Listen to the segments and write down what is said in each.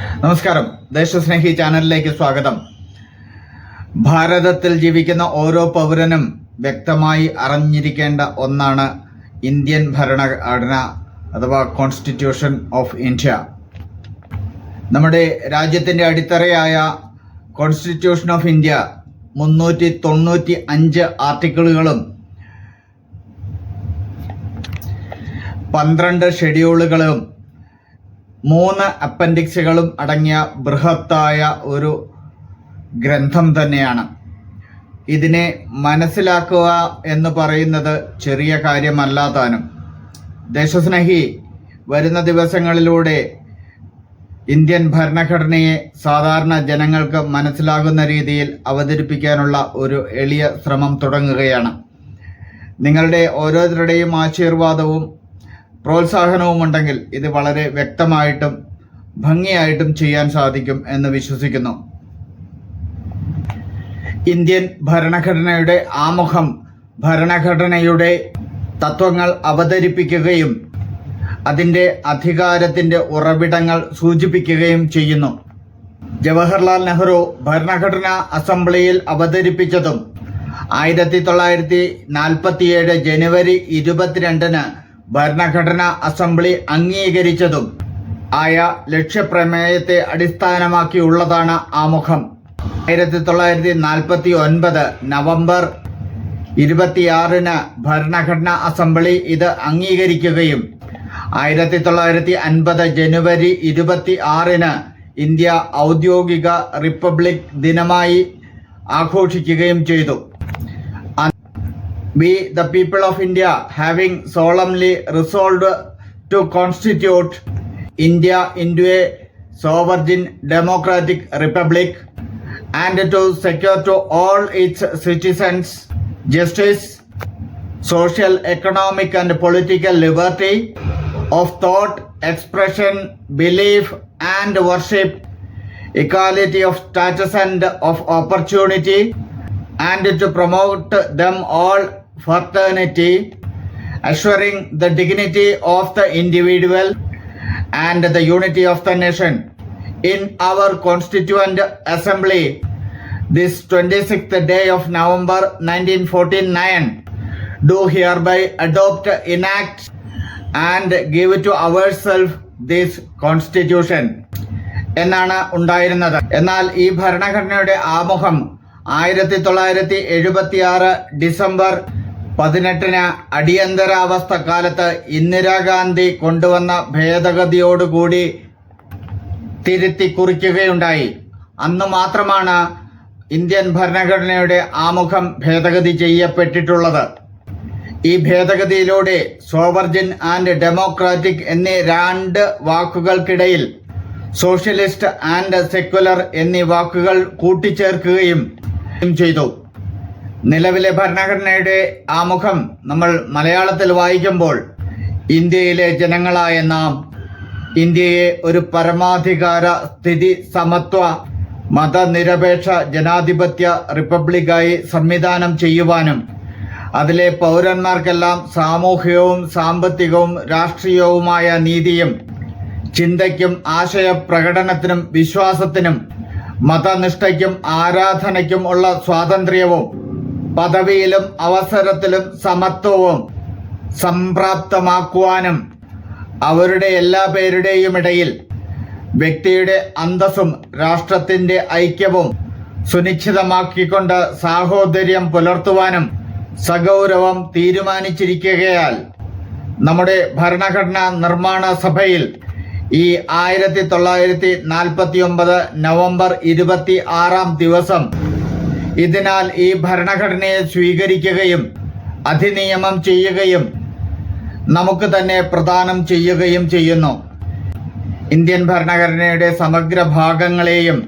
നമസ്കാരം. ദേശസ്നേഹി ചാനലിലേക്ക് സ്വാഗതം. ഭാരതത്തിൽ ജീവിക്കുന്ന ഓരോ പൗരനും വ്യക്തമായി അറിഞ്ഞിരിക്കേണ്ട ഒന്നാണ് ഇന്ത്യൻ ഭരണഘടന അഥവാ കോൺസ്റ്റിറ്റ്യൂഷൻ ഓഫ് ഇന്ത്യ നമ്മുടെ രാജ്യത്തിന്റെ അടിത്തറയായ കോൺസ്റ്റിറ്റ്യൂഷൻ ഓഫ് ഇന്ത്യ മുന്നൂറ്റി തൊണ്ണൂറ്റി അഞ്ച് ആർട്ടിക്കിളുകളും പന്ത്രണ്ട് ഷെഡ്യൂളുകളും മൂന്ന് അപ്പൻഡിക്സുകളും അടങ്ങിയ ബൃഹത്തായ ഒരു ഗ്രന്ഥം തന്നെയാണ്. ഇതിനെ മനസ്സിലാക്കുക എന്ന് പറയുന്നത് ചെറിയ കാര്യമല്ല താനും ദേശസ്നേഹി വരുന്ന ദിവസങ്ങളിലൂടെ ഇന്ത്യൻ ഭരണഘടനയെ സാധാരണ ജനങ്ങൾക്ക് മനസ്സിലാകുന്ന രീതിയിൽ അവതരിപ്പിക്കാനുള്ള ഒരു എളിയ ശ്രമം തുടങ്ങുകയാണ്. നിങ്ങളുടെ ഓരോരുത്തരുടെയും ആശീർവാദവും പ്രോത്സാഹനവും ഉണ്ടെങ്കിൽ ഇത് വളരെ വ്യക്തമായിട്ടും ഭംഗിയായിട്ടും ചെയ്യാൻ സാധിക്കും എന്ന് വിശ്വസിക്കുന്നു. ഇന്ത്യൻ ഭരണഘടനയുടെ ആമുഖം ഭരണഘടനയുടെ തത്വങ്ങൾ അവതരിപ്പിക്കുകയും അതിന്റെ അധികാരത്തിന്റെ ഉറവിടങ്ങൾ സൂചിപ്പിക്കുകയും ചെയ്യുന്നു. ജവഹർലാൽ നെഹ്റു ഭരണഘടനാ അസംബ്ലിയിൽ അവതരിപ്പിച്ചതും ആയിരത്തി തൊള്ളായിരത്തി നാൽപ്പത്തിയേഴ് ജനുവരി ഇരുപത്തിരണ്ടിന് ഭരണഘടനാ അസംബ്ലി അംഗീകരിച്ചതും ആയ ലക്ഷ്യപ്രമേയത്തെ അടിസ്ഥാനമാക്കിയുള്ളതാണ് ആമുഖം. ആയിരത്തി തൊള്ളായിരത്തി നാൽപ്പത്തി ഒൻപത് നവംബർ ഇരുപത്തിയാറിന് ഭരണഘടനാ അസംബ്ലി ഇത് അംഗീകരിക്കുകയും ആയിരത്തി തൊള്ളായിരത്തി അൻപത് ജനുവരി ഇരുപത്തി ആറിന് ഇന്ത്യ ഔദ്യോഗിക റിപ്പബ്ലിക് ദിനമായി ആഘോഷിക്കുകയും ചെയ്തു. We, the people of India, having solemnly resolved to constitute India into a sovereign democratic republic and to secure to all its citizens justice, social, economic, and political liberty of thought, expression, belief, and worship, equality of status and of opportunity, and to promote them all fraternity, assuring the dignity of the individual and the unity of the nation. In our Constituent Assembly, this 26th day of November 1949, do hereby adopt, enact, and give to ourselves this Constitution. എന്നാണ് ഉണ്ടായിരുന്നത് എന്നാൽ ഈ ഭരണഘടനയുടെ ആമുഖം ആയിരത്തി തൊള്ളായിരത്തി എഴുപത്തി ആറ് ഡിസംബർ പതിനെട്ടിന് അടിയന്തരാവസ്ഥ കാലത്ത് ഇന്ദിരാഗാന്ധി കൊണ്ടുവന്ന ഭേദഗതിയോടുകൂടി തിരുത്തി കുറിക്കുകയുണ്ടായി. അന്ന് മാത്രമാണ് ഇന്ത്യൻ ഭരണഘടനയുടെ ആമുഖം ഭേദഗതി ചെയ്യപ്പെട്ടിട്ടുള്ളത്. ഈ ഭേദഗതിയിലൂടെ സോവർജിൻ ആൻഡ് ഡെമോക്രാറ്റിക് എന്നീ രണ്ട് വാക്കുകൾക്കിടയിൽ സോഷ്യലിസ്റ്റ് ആൻഡ് സെക്യുലർ എന്നീ വാക്കുകൾ കൂട്ടിച്ചേർക്കുകയും ചെയ്തു. നിലവിലെ ഭരണഘടനയുടെ ആമുഖം നമ്മൾ മലയാളത്തിൽ വായിക്കുമ്പോൾ ഇന്ത്യയിലെ ജനങ്ങളായ നാം ഇന്ത്യയെ ഒരു പരമാധികാര സ്ഥിതി സമത്വ മതനിരപേക്ഷ ജനാധിപത്യ റിപ്പബ്ലിക്കായി സംവിധാനം ചെയ്യുവാനും അതിലെ പൗരന്മാർക്കെല്ലാം സാമൂഹികവും സാമ്പത്തികവും രാഷ്ട്രീയവുമായ നീതിയും ചിന്തയ്ക്കും ആശയപ്രകടനത്തിനും വിശ്വാസത്തിനും മതനിഷ്ഠയ്ക്കും ആരാധനയ്ക്കും ഉള്ള സ്വാതന്ത്ര്യവും പദവിയിലും അവസരത്തിലും സമത്വവും സംപ്രാപ്തമാക്കുവാനും അവരുടെ എല്ലാ പേരുടെയും ഇടയിൽ വ്യക്തിയുടെ അന്തസ്സും രാഷ്ട്രത്തിന്റെ ഐക്യവും സുനിശ്ചിതമാക്കിക്കൊണ്ട് സാഹോദര്യം പുലർത്തുവാനും സഗൗരവം തീരുമാനിച്ചിരിക്കുകയാൽ നമ്മുടെ ഭരണഘടനാ നിർമ്മാണ സഭയിൽ ഈ ആയിരത്തി തൊള്ളായിരത്തി നാൽപ്പത്തി ഒമ്പത് നവംബർ ഇരുപത്തി ആറാം ദിവസം ഇതിനാൽ ഈ ഭരണഘടനയെ സ്വീകരിക്കുകയും അധിനിയമം ചെയ്യുകയും നമുക്ക് തന്നെ പ്രദാനം ചെയ്യുകയും ചെയ്യുന്നു. ഇന്ത്യൻ ഭരണഘടനയുടെ സമഗ്ര ഭാഗങ്ങളെയും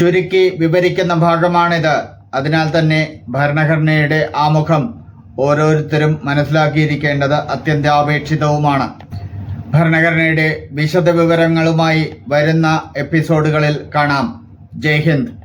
ചുരുക്കി വിവരിക്കുന്ന ഭാഗമാണിത്. അതിനാൽ തന്നെ ഭരണഘടനയുടെ ആമുഖം ഓരോരുത്തരും മനസ്സിലാക്കിയിരിക്കേണ്ടത് അത്യന്താപേക്ഷിതവുമാണ്. ഭരണഘടനയുടെ വിശദ വിവരങ്ങളുമായി വരുന്ന എപ്പിസോഡുകളിൽ കാണാം. ജയ് ഹിന്ദ്.